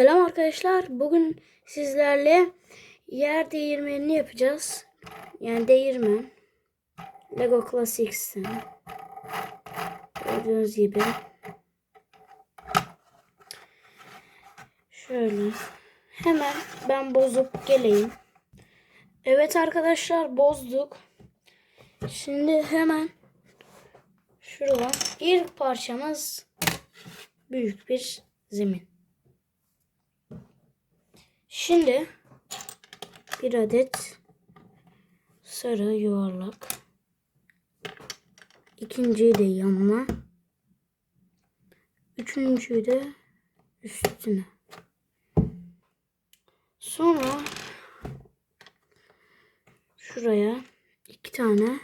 Selam arkadaşlar. Bugün sizlerle yer değirmenini yapacağız. Yani değirmen. Lego Classics'ten. Gördüğünüz gibi. Şöyle. Hemen ben bozup geleyim. Evet arkadaşlar bozduk. Şimdi hemen şurada ilk parçamız büyük bir zemin. Şimdi bir adet sarı yuvarlak. İkinciyi de yanına. Üçüncüyü de üstüne. Sonra şuraya iki tane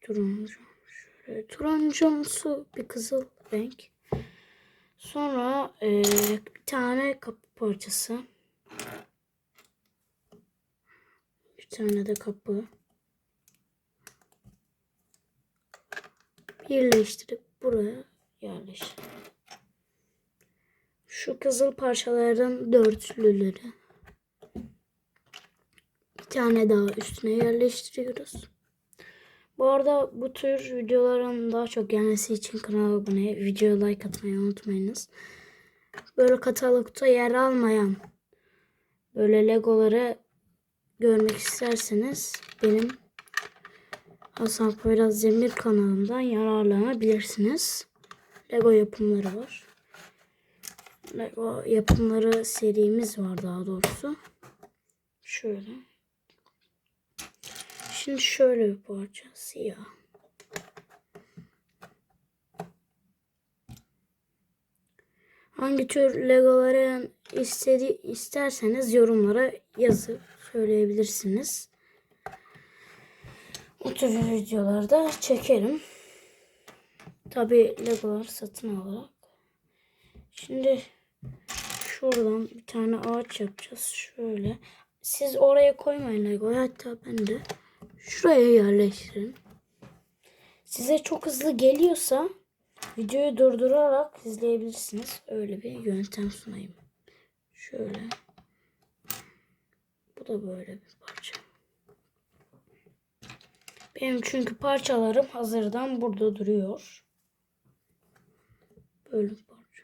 turuncu. Şöyle turuncumsu bir kızıl renk. Sonra eee, bir tane kapı parçası. Bir tane de kapı. Birleştirip buraya yerleştir. Şu kızıl parçalardan dörtlüleri. Bir tane daha üstüne yerleştiriyoruz. Bu arada bu tür videoların daha çok gelmesi için kanala abone, videoya like atmayı unutmayınız. Böyle katalogda yer almayan böyle legoları görmek isterseniz benim Hasan Poyraz Demir kanalımdan yararlanabilirsiniz. Lego yapımları var. Lego yapımları serimiz var daha doğrusu. Şöyle. Şimdi şöyle bir parça siyah. Hangi tür legoların istedi isterseniz yorumlara yazıp söyleyebilirsiniz. O tür videolarda çekerim. Tabi legolar satın alarak. Şimdi şuradan bir tane ağaç yapacağız. Şöyle. Siz oraya koymayın legoyu. Hatta ben de şuraya yerleştirin. Size çok hızlı geliyorsa videoyu durdurarak izleyebilirsiniz. Öyle bir yöntem sunayım. Şöyle. Da böyle bir parça. Benim çünkü parçalarım hazırdan burada duruyor. Böyle bir parça.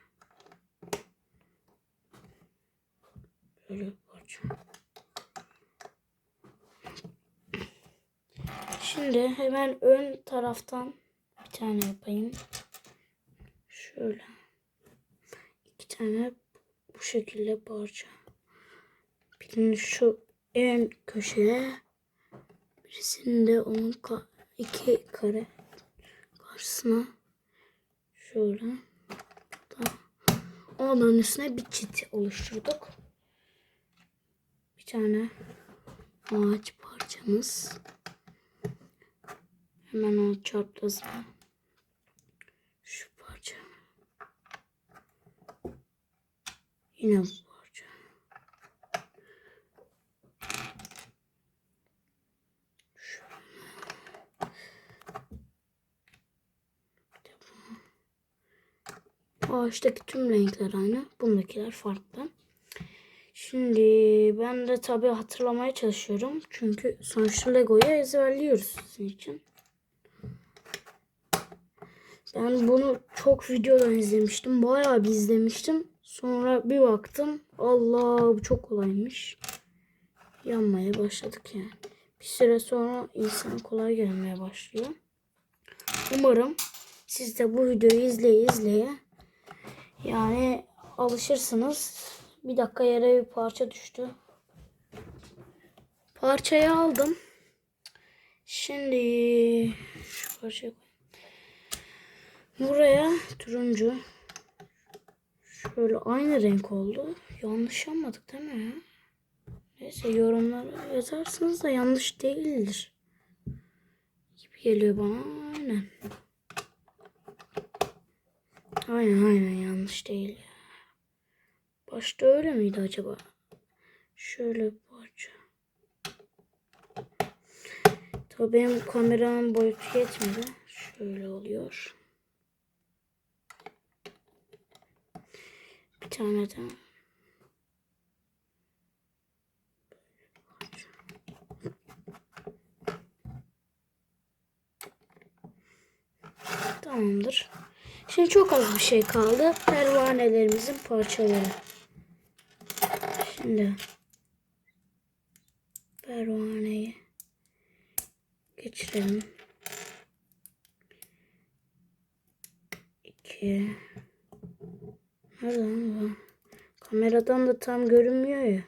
Böyle bir parça. Şimdi hemen ön taraftan bir tane yapayım. Şöyle. iki tane bu şekilde parça. Birini şu en köşeye birisini de onun ka- iki kare karşısına şöyle da onların üstüne bir çit oluşturduk. Bir tane ağaç parçamız. Hemen onu çaprazına şu parça. Yine bu parça. Bu ağaçtaki tüm renkler aynı. Bundakiler farklı. Şimdi ben de tabii hatırlamaya çalışıyorum. Çünkü sonuçta Lego'yu ezberliyoruz sizin için. Ben bunu çok videodan izlemiştim. Bayağı bir izlemiştim. Sonra bir baktım. Allah bu çok kolaymış. Yanmaya başladık yani. Bir süre sonra insan kolay gelmeye başlıyor. Umarım siz de bu videoyu izleye izleye yani alışırsınız. Bir dakika yere bir parça düştü. Parçayı aldım. Şimdi şu parçayı. Buraya turuncu. Şöyle aynı renk oldu. Yanlış yapmadık değil mi? Neyse yorumlara yazarsınız da yanlış değildir. Gibi geliyor bana. Aynen. Aynen aynen yanlış değil. Başta öyle miydi acaba? Şöyle parça. Tabii benim kameranın boyutu yetmedi. Şöyle oluyor. Bir tane daha. Tamamdır. Şimdi çok az bir şey kaldı. Pervanelerimizin parçaları. Şimdi pervaneyi geçirelim. İki. Nerede lan bu? Kameradan da tam görünmüyor ya.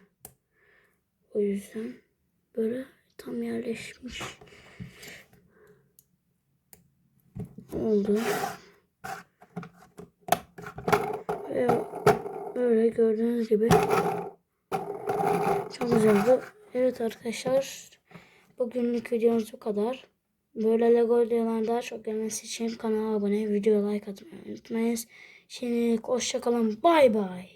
O yüzden böyle tam yerleşmiş. Oldu. Böyle gördüğünüz gibi çok güzel oldu. Evet arkadaşlar bugünlük videomuz bu kadar. Böyle Lego videolar daha çok gelmesi için kanala abone, video like atmayı unutmayınız. Şimdi hoşçakalın. Bay bay.